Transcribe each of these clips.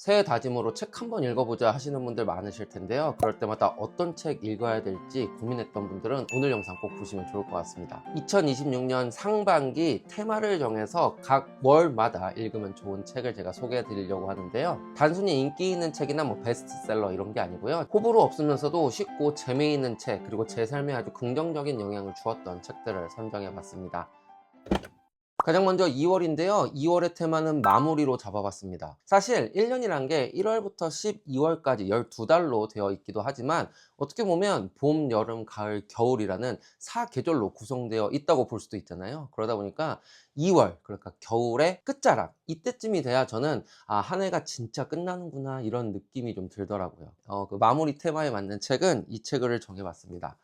새해 다짐으로 책 한번 읽어보자 하시는 분들 많으실 텐데요. 그럴 때마다 어떤 책 읽어야 될지 고민했던 분들은 오늘 영상 꼭 보시면 좋을 것 같습니다. 2026년 상반기 테마를 정해서 각 월마다 읽으면 좋은 책을 제가 소개해 드리려고 하는데요. 단순히 인기 있는 책이나 뭐 베스트셀러 이런 게 아니고요. 호불호 없으면서도 쉽고 재미있는 책 그리고 제 삶에 아주 긍정적인 영향을 주었던 책들을 선정해 봤습니다. 가장 먼저 2월인데요. 2월의 테마는 마무리로 잡아봤습니다. 사실 1년이란 게 1월부터 12월까지 12달로 되어 있기도 하지만 어떻게 보면 봄, 여름, 가을, 겨울이라는 4계절로 구성되어 있다고 볼 수도 있잖아요. 그러다 보니까 2월, 그러니까 겨울의 끝자락, 이때쯤이 돼야 저는 아, 한 해가 진짜 끝나는구나 이런 느낌이 좀 들더라고요. 어, 그 마무리 테마에 맞는 책은 이 책을 정해봤습니다.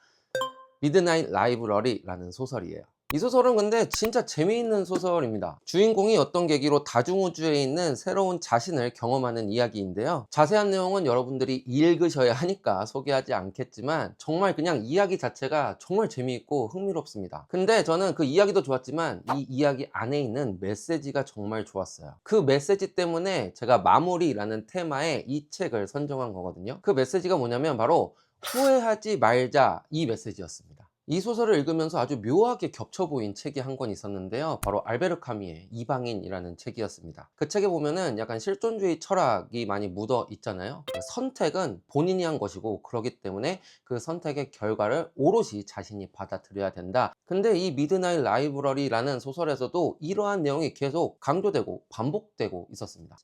미드나잇 라이브러리라는 소설이에요. 이 소설은 근데 진짜 재미있는 소설입니다. 주인공이 어떤 계기로 다중우주에 있는 새로운 자신을 경험하는 이야기인데요. 자세한 내용은 여러분들이 읽으셔야 하니까 소개하지 않겠지만 정말 그냥 이야기 자체가 정말 재미있고 흥미롭습니다. 근데 저는 그 이야기도 좋았지만 이 이야기 안에 있는 메시지가 정말 좋았어요. 그 메시지 때문에 제가 마무리라는 테마의 이 책을 선정한 거거든요. 그 메시지가 뭐냐면 바로 후회하지 말자 이 메시지였습니다. 이 소설을 읽으면서 아주 묘하게 겹쳐 보인 책이 한 권 있었는데요. 바로 알베르 카미의 이방인이라는 책이었습니다. 그 책에 보면은 약간 실존주의 철학이 많이 묻어 있잖아요. 선택은 본인이 한 것이고 그렇기 때문에 그 선택의 결과를 오롯이 자신이 받아들여야 된다. 근데 이 미드나잇 라이브러리라는 소설에서도 이러한 내용이 계속 강조되고 반복되고 있었습니다.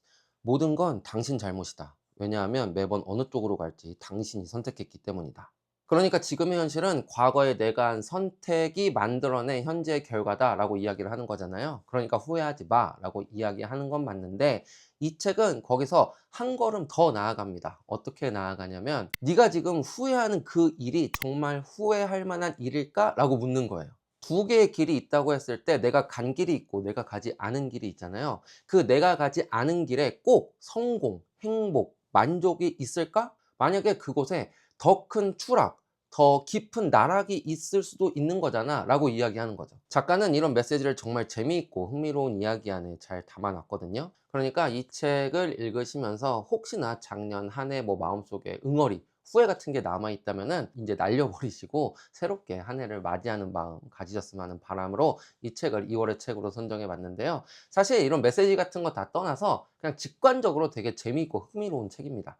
모든 건 당신 잘못이다. 왜냐하면 매번 어느 쪽으로 갈지 당신이 선택했기 때문이다. 그러니까 지금의 현실은 과거에 내가 한 선택이 만들어낸 현재의 결과다라고 이야기를 하는 거잖아요. 그러니까 후회하지 마라고 이야기하는 건 맞는데 이 책은 거기서 한 걸음 더 나아갑니다. 어떻게 나아가냐면 네가 지금 후회하는 그 일이 정말 후회할 만한 일일까라고 묻는 거예요. 두 개의 길이 있다고 했을 때 내가 간 길이 있고 내가 가지 않은 길이 있잖아요. 그 내가 가지 않은 길에 꼭 성공, 행복, 만족이 있을까? 만약에 그곳에 더 큰 추락, 더 깊은 나락이 있을 수도 있는 거잖아 라고 이야기하는 거죠. 작가는 이런 메시지를 정말 재미있고 흥미로운 이야기 안에 잘 담아놨거든요. 그러니까 이 책을 읽으시면서 혹시나 작년 한 해 뭐 마음속에 응어리 후회 같은 게 남아있다면은 이제 날려버리시고 새롭게 한 해를 맞이하는 마음 가지셨으면 하는 바람으로 이 책을 2월의 책으로 선정해 봤는데요. 사실 이런 메시지 같은 거 다 떠나서 그냥 직관적으로 되게 재미있고 흥미로운 책입니다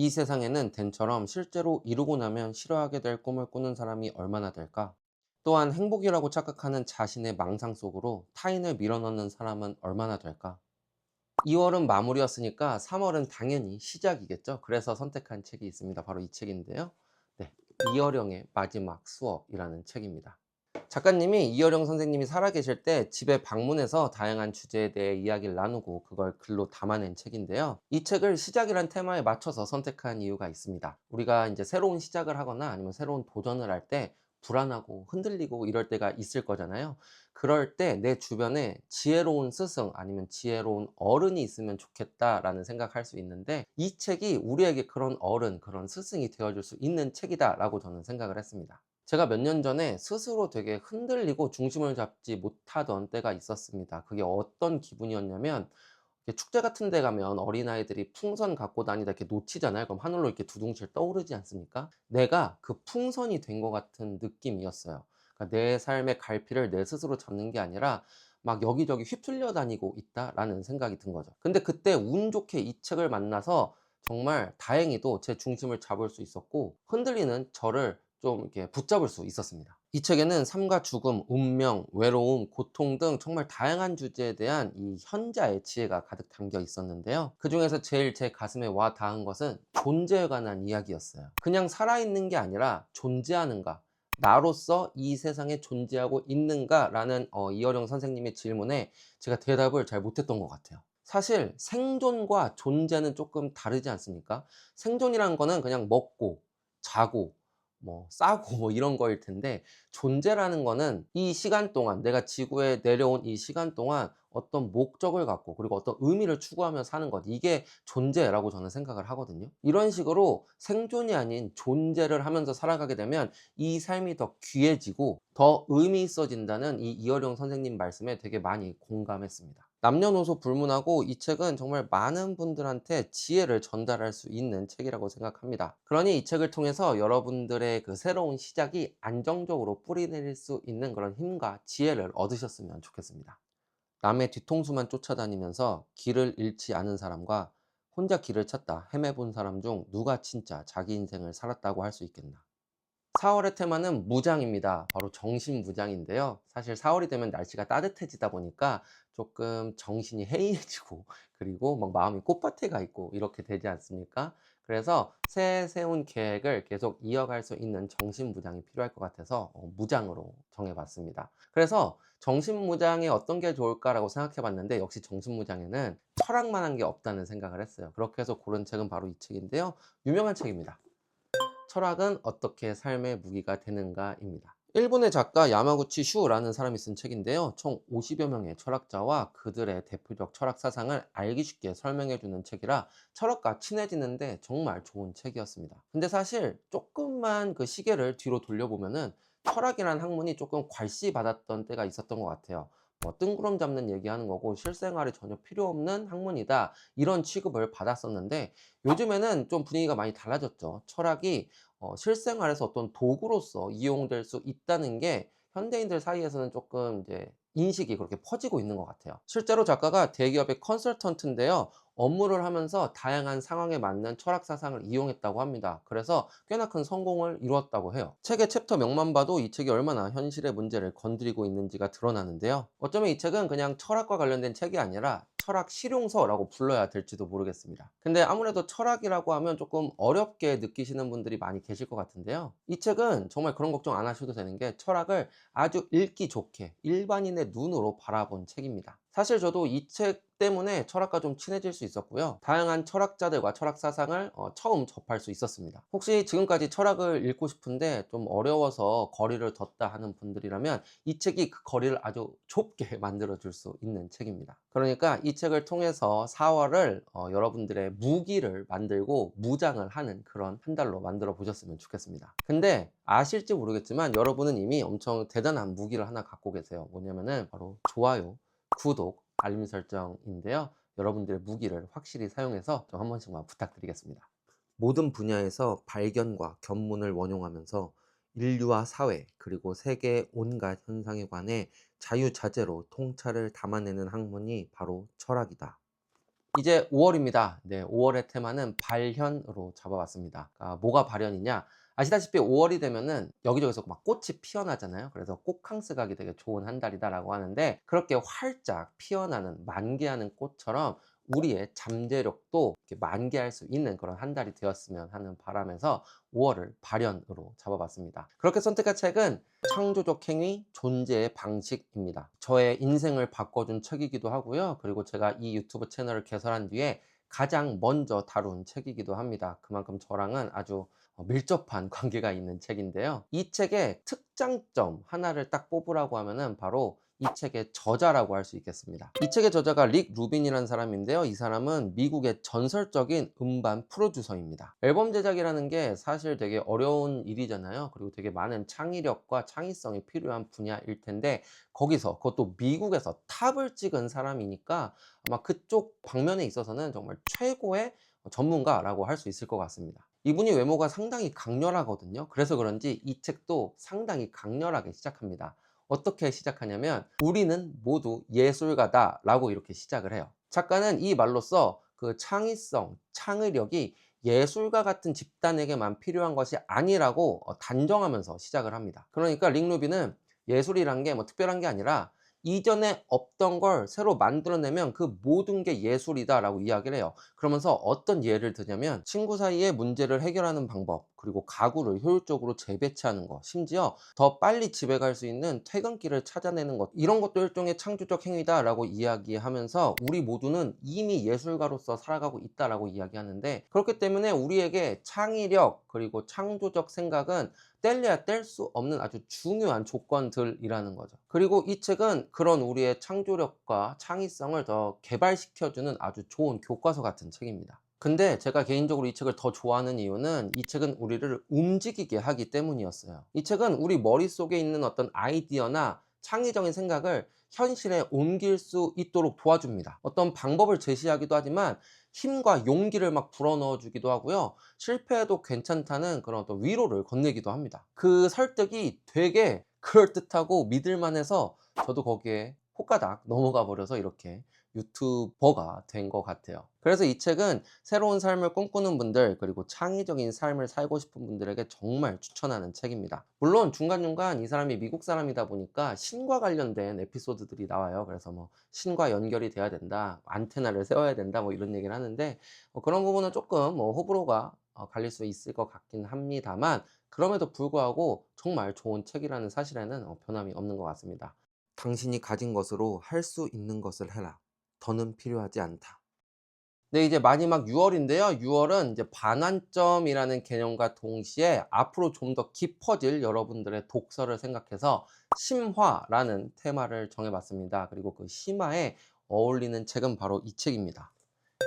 이 세상에는 댄처럼 실제로 이루고 나면 싫어하게 될 꿈을 꾸는 사람이 얼마나 될까? 또한 행복이라고 착각하는 자신의 망상 속으로 타인을 밀어넣는 사람은 얼마나 될까? 2월은 마무리였으니까 3월은 당연히 시작이겠죠. 그래서 선택한 책이 있습니다. 바로 이 책인데요. 네, 이어령의 마지막 수업이라는 책입니다. 작가님이 이어령 선생님이 살아계실 때 집에 방문해서 다양한 주제에 대해 이야기를 나누고 그걸 글로 담아낸 책인데요. 이 책을 시작이란 테마에 맞춰서 선택한 이유가 있습니다. 우리가 이제 새로운 시작을 하거나 아니면 새로운 도전을 할 때 불안하고 흔들리고 이럴 때가 있을 거잖아요. 그럴 때 내 주변에 지혜로운 스승 아니면 지혜로운 어른이 있으면 좋겠다라는 생각할 수 있는데 이 책이 우리에게 그런 어른, 그런 스승이 되어줄 수 있는 책이다라고 저는 생각을 했습니다. 제가 몇 년 전에 스스로 되게 흔들리고 중심을 잡지 못하던 때가 있었습니다. 그게 어떤 기분이었냐면 축제 같은 데 가면 어린아이들이 풍선 갖고 다니다 이렇게 놓치잖아요. 그럼 하늘로 이렇게 두둥실 떠오르지 않습니까? 내가 그 풍선이 된 것 같은 느낌이었어요. 그러니까 내 삶의 갈피를 내 스스로 잡는 게 아니라 막 여기저기 휩쓸려 다니고 있다라는 생각이 든 거죠. 근데 그때 운 좋게 이 책을 만나서 정말 다행히도 제 중심을 잡을 수 있었고 흔들리는 저를 좀 이렇게 붙잡을 수 있었습니다. 이 책에는 삶과 죽음, 운명, 외로움, 고통 등 정말 다양한 주제에 대한 이 현자의 지혜가 가득 담겨 있었는데요. 그 중에서 제일 제 가슴에 와 닿은 것은 존재에 관한 이야기였어요. 그냥 살아있는 게 아니라 존재하는가, 나로서 이 세상에 존재하고 있는가 라는 어, 이어령 선생님의 질문에 제가 대답을 잘 못했던 것 같아요. 사실 생존과 존재는 조금 다르지 않습니까? 생존이란 거는 그냥 먹고 자고 뭐 싸고 뭐 이런 거일 텐데 존재라는 거는 이 시간 동안 내가 지구에 내려온 이 시간 동안 어떤 목적을 갖고 그리고 어떤 의미를 추구하며 사는 것 이게 존재라고 저는 생각을 하거든요. 이런 식으로 생존이 아닌 존재를 하면서 살아가게 되면 이 삶이 더 귀해지고 더 의미 있어진다는 이 이어령 선생님 말씀에 되게 많이 공감했습니다 남녀노소 불문하고 이 책은 정말 많은 분들한테 지혜를 전달할 수 있는 책이라고 생각합니다. 그러니 이 책을 통해서 여러분들의 그 새로운 시작이 안정적으로 뿌리내릴 수 있는 그런 힘과 지혜를 얻으셨으면 좋겠습니다. 남의 뒤통수만 쫓아다니면서 길을 잃지 않은 사람과 혼자 길을 찾다 헤매본 사람 중 누가 진짜 자기 인생을 살았다고 할 수 있겠나. 4월의 테마는 무장입니다. 바로 정신무장인데요. 사실 4월이 되면 날씨가 따뜻해지다 보니까 조금 정신이 해이해지고 그리고 막 마음이 꽃밭에 가 있고 이렇게 되지 않습니까? 그래서 새해 세운 계획을 계속 이어갈 수 있는 정신무장이 필요할 것 같아서 어, 무장으로 정해봤습니다. 그래서 정신무장에 어떤 게 좋을까라고 생각해 봤는데 역시 정신무장에는 철학만 한 게 없다는 생각을 했어요. 그렇게 해서 고른 책은 바로 이 책인데요. 유명한 책입니다. 철학은 어떻게 삶의 무기가 되는가입니다. 일본의 작가 야마구치 슈라는 사람이 쓴 책인데요. 총 50여 명의 철학자와 그들의 대표적 철학 사상을 알기 쉽게 설명해주는 책이라 철학과 친해지는데 정말 좋은 책이었습니다. 근데 사실 조금만 그 시계를 뒤로 돌려보면은 철학이라는 학문이 조금 괄시받았던 때가 있었던 것 같아요. 뭐 뜬구름 잡는 얘기하는 거고 실생활에 전혀 필요 없는 학문이다. 이런 취급을 받았었는데 요즘에는 좀 분위기가 많이 달라졌죠. 철학이 어, 실생활에서 어떤 도구로서 이용될 수 있다는 게 현대인들 사이에서는 조금 이제 인식이 그렇게 퍼지고 있는 것 같아요. 실제로 작가가 대기업의 컨설턴트인데요 업무를 하면서 다양한 상황에 맞는 철학 사상을 이용했다고 합니다. 그래서 꽤나 큰 성공을 이루었다고 해요. 책의 챕터 명만 봐도 이 책이 얼마나 현실의 문제를 건드리고 있는지가 드러나는데요. 어쩌면 이 책은 그냥 철학과 관련된 책이 아니라 철학 실용서라고 불러야 될지도 모르겠습니다. 근데 아무래도 철학이라고 하면 조금 어렵게 느끼시는 분들이 많이 계실 것 같은데요. 이 책은 정말 그런 걱정 안 하셔도 되는 게 철학을 아주 읽기 좋게 일반인의 눈으로 바라본 책입니다. 사실 저도 이 책 때문에 철학과 좀 친해질 수 있었고요. 다양한 철학자들과 철학 사상을 어, 처음 접할 수 있었습니다. 혹시 지금까지 철학을 읽고 싶은데 좀 어려워서 거리를 뒀다 하는 분들이라면 이 책이 그 거리를 아주 좁게 만들어 줄 수 있는 책입니다. 그러니까 이 책을 통해서 4월을 어, 여러분들의 무기를 만들고 무장을 하는 그런 한 달로 만들어 보셨으면 좋겠습니다. 근데 아실지 모르겠지만 여러분은 이미 엄청 대단한 무기를 하나 갖고 계세요. 뭐냐면은 바로 좋아요, 구독, 알림 설정인데요. 여러분들의 무기를 확실히 사용해서 좀 한 번씩만 부탁드리겠습니다. 모든 분야에서 발견과 견문을 원용하면서 인류와 사회 그리고 세계의 온갖 현상에 관해 자유자재로 통찰을 담아내는 학문이 바로 철학이다. 이제 5월입니다. 네, 5월의 테마는 발현으로 잡아봤습니다. 아, 뭐가 발현이냐? 아시다시피 5월이 되면은 여기저기서 막 꽃이 피어나잖아요. 그래서 꽃캉스 가기 되게 좋은 한 달이다라고 하는데 그렇게 활짝 피어나는 만개하는 꽃처럼 우리의 잠재력도 만개할 수 있는 그런 한 달이 되었으면 하는 바람에서 5월을 발현으로 잡아봤습니다. 그렇게 선택한 책은 창조적 행위, 존재의 방식입니다. 저의 인생을 바꿔준 책이기도 하고요. 그리고 제가 이 유튜브 채널을 개설한 뒤에 가장 먼저 다룬 책이기도 합니다. 그만큼 저랑은 아주 밀접한 관계가 있는 책인데요. 이 책의 특장점 하나를 딱 뽑으라고 하면은 바로 이 책의 저자라고 할 수 있겠습니다. 이 책의 저자가 릭 루빈이라는 사람인데요. 이 사람은 미국의 전설적인 음반 프로듀서입니다. 앨범 제작이라는 게 사실 되게 어려운 일이잖아요. 그리고 되게 많은 창의력과 창의성이 필요한 분야일 텐데 거기서 그것도 미국에서 탑을 찍은 사람이니까 아마 그쪽 방면에 있어서는 정말 최고의 전문가라고 할 수 있을 것 같습니다. 이분이 외모가 상당히 강렬하거든요. 그래서 그런지 이 책도 상당히 강렬하게 시작합니다. 어떻게 시작하냐면 우리는 모두 예술가다 라고 이렇게 시작을 해요. 작가는 이 말로써 그 창의성, 창의력이 예술가 같은 집단에게만 필요한 것이 아니라고 어, 단정하면서 시작을 합니다. 그러니까 링루비는 예술이란 게 뭐 특별한 게 아니라 이전에 없던 걸 새로 만들어내면 그 모든 게 예술이다 라고 이야기를 해요. 그러면서 어떤 예를 드냐면 친구 사이에 문제를 해결하는 방법 그리고 가구를 효율적으로 재배치하는 것 심지어 더 빨리 집에 갈 수 있는 퇴근길을 찾아내는 것 이런 것도 일종의 창조적 행위다 라고 이야기하면서 우리 모두는 이미 예술가로서 살아가고 있다 라고 이야기하는데 그렇기 때문에 우리에게 창의력 그리고 창조적 생각은 뗄래야 뗄 수 없는 아주 중요한 조건들이라는 거죠. 그리고 이 책은 그런 우리의 창조력과 창의성을 더 개발시켜주는 아주 좋은 교과서 같은 책입니다. 근데 제가 개인적으로 이 책을 더 좋아하는 이유는 이 책은 우리를 움직이게 하기 때문이었어요. 이 책은 우리 머릿속에 있는 어떤 아이디어나 창의적인 생각을 현실에 옮길 수 있도록 도와줍니다. 어떤 방법을 제시하기도 하지만 힘과 용기를 막 불어넣어 주기도 하고요. 실패해도 괜찮다는 그런 어떤 위로를 건네기도 합니다. 그 설득이 되게 그럴듯하고 믿을만해서 저도 거기에 호가닥 넘어가 버려서 이렇게 유튜버가 된 것 같아요. 그래서 이 책은 새로운 삶을 꿈꾸는 분들 그리고 창의적인 삶을 살고 싶은 분들에게 정말 추천하는 책입니다. 물론 중간중간 이 사람이 미국 사람이다 보니까 신과 관련된 에피소드들이 나와요. 그래서 뭐 신과 연결이 돼야 된다, 안테나를 세워야 된다, 뭐 이런 얘기를 하는데 뭐 그런 부분은 조금 뭐 호불호가 어, 갈릴 수 있을 것 같긴 합니다만 그럼에도 불구하고 정말 좋은 책이라는 사실에는 어, 변함이 없는 것 같습니다. 당신이 가진 것으로 할 수 있는 것을 해라. 더는 필요하지 않다. 네, 이제 마지막 6월인데요. 6월은 이제 반환점이라는 개념과 동시에 앞으로 좀 더 깊어질 여러분들의 독서를 생각해서 심화라는 테마를 정해봤습니다. 그리고 그 심화에 어울리는 책은 바로 이 책입니다.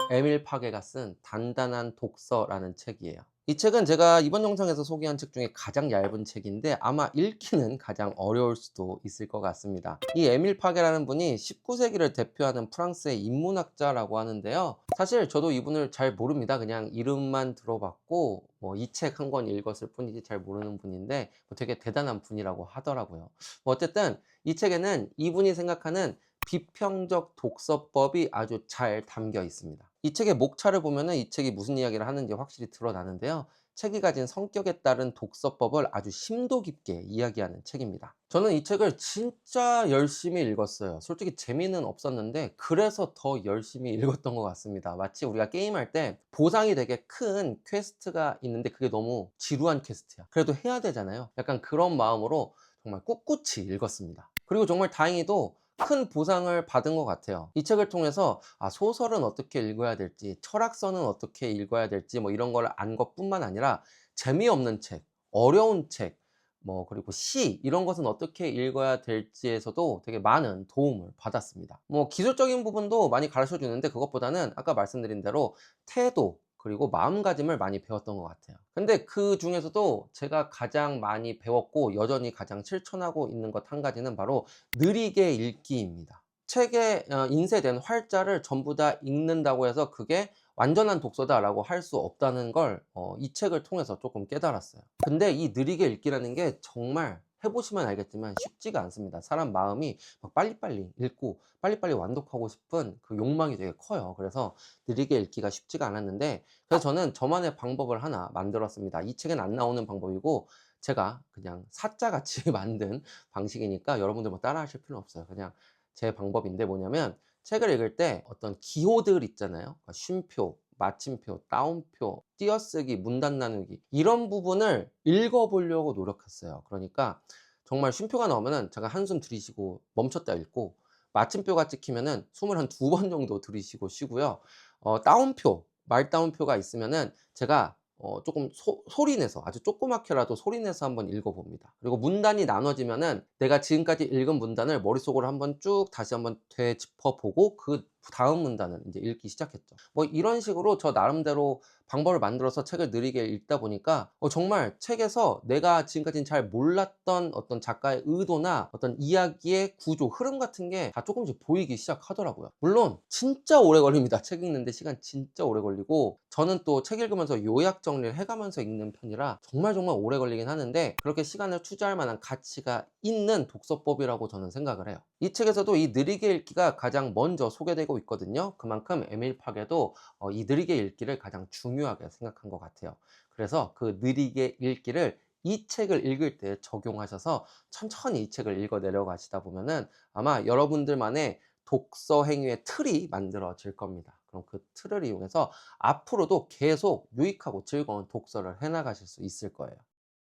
에밀 파게가 쓴 단단한 독서라는 책이에요. 이 책은 제가 이번 영상에서 소개한 책 중에 가장 얇은 책인데 아마 읽기는 가장 어려울 수도 있을 것 같습니다. 이 에밀 파게라는 분이 19세기를 대표하는 프랑스의 인문학자라고 하는데요. 사실 저도 이분을 잘 모릅니다. 그냥 이름만 들어봤고 뭐 이 책 한 권 읽었을 뿐이지 잘 모르는 분인데 뭐 되게 대단한 분이라고 하더라고요. 뭐 어쨌든 이 책에는 이분이 생각하는 비평적 독서법이 아주 잘 담겨 있습니다. 이 책의 목차를 보면은 이 책이 무슨 이야기를 하는지 확실히 드러나는데요. 책이 가진 성격에 따른 독서법을 아주 심도 깊게 이야기하는 책입니다. 저는 이 책을 진짜 열심히 읽었어요. 솔직히 재미는 없었는데 그래서 더 열심히 읽었던 것 같습니다. 마치 우리가 게임할 때 보상이 되게 큰 퀘스트가 있는데 그게 너무 지루한 퀘스트야. 그래도 해야 되잖아요. 약간 그런 마음으로 정말 꿋꿋이 읽었습니다. 그리고 정말 다행히도 큰 보상을 받은 것 같아요. 이 책을 통해서 아, 소설은 어떻게 읽어야 될지, 철학서는 어떻게 읽어야 될지, 뭐 이런 걸 안 것뿐만 아니라 재미없는 책, 어려운 책, 뭐 그리고 시 이런 것은 어떻게 읽어야 될지에서도 되게 많은 도움을 받았습니다. 뭐 기술적인 부분도 많이 가르쳐 주는데 그것보다는 아까 말씀드린 대로 태도 그리고 마음가짐을 많이 배웠던 것 같아요. 근데 그 중에서도 제가 가장 많이 배웠고 여전히 가장 실천하고 있는 것 한 가지는 바로 느리게 읽기입니다. 책에 어, 인쇄된 활자를 전부 다 읽는다고 해서 그게 완전한 독서다라고 할 수 없다는 걸이 책을 통해서 조금 깨달았어요. 근데 이 느리게 읽기라는 게 정말 해보시면 알겠지만 쉽지가 않습니다. 사람 마음이 막 빨리빨리 읽고 빨리빨리 완독하고 싶은 그 욕망이 되게 커요. 그래서 느리게 읽기가 쉽지가 않았는데 그래서 저는 저만의 방법을 하나 만들었습니다. 이 책엔 안 나오는 방법이고 제가 그냥 사자같이 만든 방식이니까 여러분들 뭐 따라 하실 필요 없어요. 그냥 제 방법인데 뭐냐면 책을 읽을 때 어떤 기호들 있잖아요. 그러니까 쉼표, 마침표, 따옴표, 띄어쓰기, 문단 나누기 이런 부분을 읽어보려고 노력했어요. 그러니까 정말 쉼표가 나오면은 제가 한숨 들이쉬고 멈췄다 읽고 마침표가 찍히면은 숨을 한 두 번 정도 들이쉬고 쉬고요. 어, 따옴표, 말 따옴표가 있으면은 제가 어, 조금 소, 소리 내서 아주 조그맣게라도 소리 내서 한번 읽어봅니다. 그리고 문단이 나눠지면은 내가 지금까지 읽은 문단을 머릿속으로 한번 쭉 다시 한번 되짚어보고 그 다음 문단을 이제 읽기 시작했죠. 뭐 이런 식으로 저 나름대로 방법을 만들어서 책을 느리게 읽다 보니까 어 정말 책에서 내가 지금까지는 잘 몰랐던 어떤 작가의 의도나 어떤 이야기의 구조, 흐름 같은 게 다 조금씩 보이기 시작하더라고요. 물론 진짜 오래 걸립니다. 책 읽는데 시간 진짜 오래 걸리고 저는 또 책 읽으면서 요약 정리를 해가면서 읽는 편이라 정말 정말 오래 걸리긴 하는데 그렇게 시간을 투자할 만한 가치가 있는 독서법이라고 저는 생각을 해요. 이 책에서도 이 느리게 읽기가 가장 먼저 소개되고 있거든요. 그만큼 에밀 파게도 어, 이 느리게 읽기를 가장 중요하게 생각한 것 같아요. 그래서 그 느리게 읽기를 이 책을 읽을 때 적용하셔서 천천히 이 책을 읽어 내려가시다 보면은 아마 여러분들만의 독서 행위의 틀이 만들어질 겁니다. 그럼 그 틀을 이용해서 앞으로도 계속 유익하고 즐거운 독서를 해나가실 수 있을 거예요.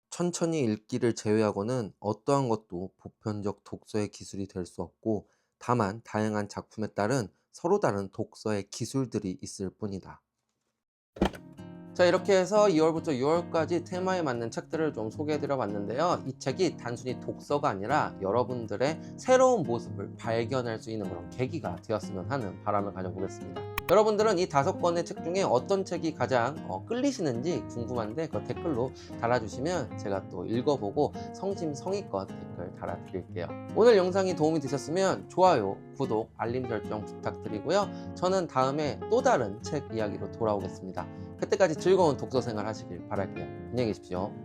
천천히 읽기를 제외하고는 어떠한 것도 보편적 독서의 기술이 될 수 없고 다만 다양한 작품에 따른 서로 다른 독서의 기술들이 있을 뿐이다. 자 이렇게 해서 2월부터 6월까지 테마에 맞는 책들을 좀 소개해드려 봤는데요 이 책이 단순히 독서가 아니라 여러분들의 새로운 모습을 발견할 수 있는 그런 계기가 되었으면 하는 바람을 가져보겠습니다 여러분들은 이 다섯 권의 책 중에 어떤 책이 가장 어, 끌리시는지 궁금한데 그 댓글로 달아주시면 제가 또 읽어보고 성심성의껏 댓글 달아드릴게요. 오늘 영상이 도움이 되셨으면 좋아요, 구독, 알림 설정 부탁드리고요. 저는 다음에 또 다른 책 이야기로 돌아오겠습니다. 그때까지 즐거운 독서 생활 하시길 바랄게요. 안녕히 계십시오.